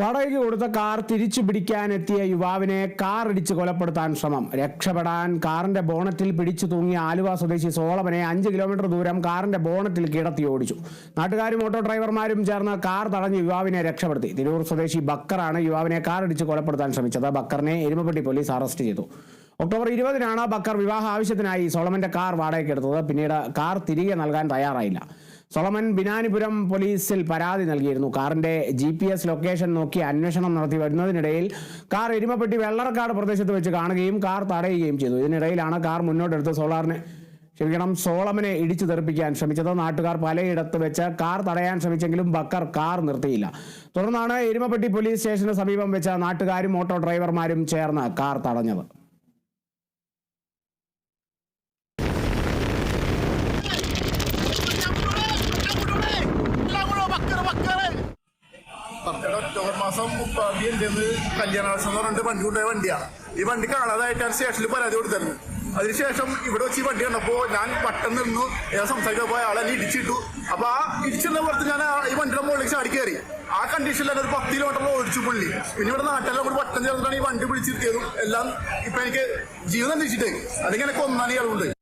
വാടകയ്ക്ക് കൊടുത്ത കാർ തിരിച്ചു പിടിക്കാനെത്തിയ യുവാവിനെ കാർ ഇടിച്ച് കൊലപ്പെടുത്താൻ ശ്രമം. രക്ഷപ്പെടാൻ കാറിന്റെ ബോണറ്റിൽ പിടിച്ചു തൂങ്ങിയ ആലുവ സ്വദേശി സോളമനെ അഞ്ച് കിലോമീറ്റർ ദൂരം കാറിന്റെ ബോണറ്റിൽ കിടത്തി ഓടിച്ചു. നാട്ടുകാരും ഓട്ടോ ഡ്രൈവർമാരും ചേർന്ന് കാർ തടഞ്ഞ് യുവാവിനെ രക്ഷപ്പെടുത്തി. തിരൂർ സ്വദേശി ബക്കറാണ് യുവാവിനെ കാർ ഇടിച്ച് കൊലപ്പെടുത്താൻ ശ്രമിച്ചത്. ബക്കറിനെ എരുമപ്പെട്ടി പോലീസ് അറസ്റ്റ് ചെയ്തു. ഒക്ടോബർ ഇരുപതിനാണ് ബക്കർ വിവാഹ ആവശ്യത്തിനായി സോളമന്റെ കാർ വാടകയ്ക്കെടുത്തത് പിന്നീട് കാർ തിരികെ നൽകാൻ തയ്യാറായില്ല. സോളമൻ ബിനാനിപുരം പോലീസിൽ പരാതി നൽകിയിരുന്നു. കാറിന്റെ ജി പി എസ് ലൊക്കേഷൻ നോക്കി അന്വേഷണം നടത്തി വരുന്നതിനിടയിൽ കാർ എരുമപ്പെട്ടി വെള്ളറക്കാട് പ്രദേശത്ത് വെച്ച് കാണുകയും കാർ തടയുകയും ചെയ്തു. ഇതിനിടയിലാണ് കാർ മുന്നോട്ടെടുത്ത് സോളാറിനെ ക്ഷമിക്കണം സോളമനെ ഇടിച്ചു തെറിപ്പിക്കാൻ ശ്രമിച്ചത്. നാട്ടുകാർ പലയിടത്ത് വെച്ച് കാർ തടയാൻ ശ്രമിച്ചെങ്കിലും ബക്കർ കാർ നിർത്തിയില്ല. തുടർന്നാണ് എരുമപ്പെട്ടി പോലീസ് സ്റ്റേഷന് സമീപം വെച്ച നാട്ടുകാരും ഓട്ടോ ഡ്രൈവർമാരും ചേർന്ന് കാർ തടഞ്ഞത് എടാ, ഒക്ടോബർ മാസം മുപ്പാതി എന്റെ കല്യാണാസം എന്ന് പറഞ്ഞിട്ട് വണ്ടി കൊണ്ടുപോയ വണ്ടിയാണ്. ഈ വണ്ടി കാണാതായിട്ടാണ് സ്റ്റേഷനിൽ പരാതി കൊടുത്തിരുന്നത് അതിനുശേഷം ഇവിടെ വെച്ച് ഈ വണ്ടി കണ്ടപ്പോ ഞാൻ പെട്ടെന്ന് നിന്നു ഏതാ സംസാരിക്കാൻ പോയ ആളെ ഇടിച്ചിട്ടു. അപ്പൊ ആ ഇടിച്ചിരുന്ന പുറത്ത് ഞാൻ ഈ വണ്ടിയുടെ മുകളിലേക്ക് ചാടി കയറി. ആ കണ്ടീഷനിൽ തന്നെ ഒരു പത്ത് കിലോമീറ്റർ ഓടിച്ചു പുള്ളി. പിന്നെ ഇവിടെ നാട്ടിലെല്ലാം കൂടി വട്ടം ചേർന്നിട്ടാണ് ഈ വണ്ടി പിടിച്ചിരുത്തിയതും എല്ലാം ഇപ്പൊ എനിക്ക് ജീവൻ അന്വേഷിച്ചിട്ടേ അല്ലെങ്കിൽ എനിക്ക് ഒന്നാണ് ഇയാളുണ്ട്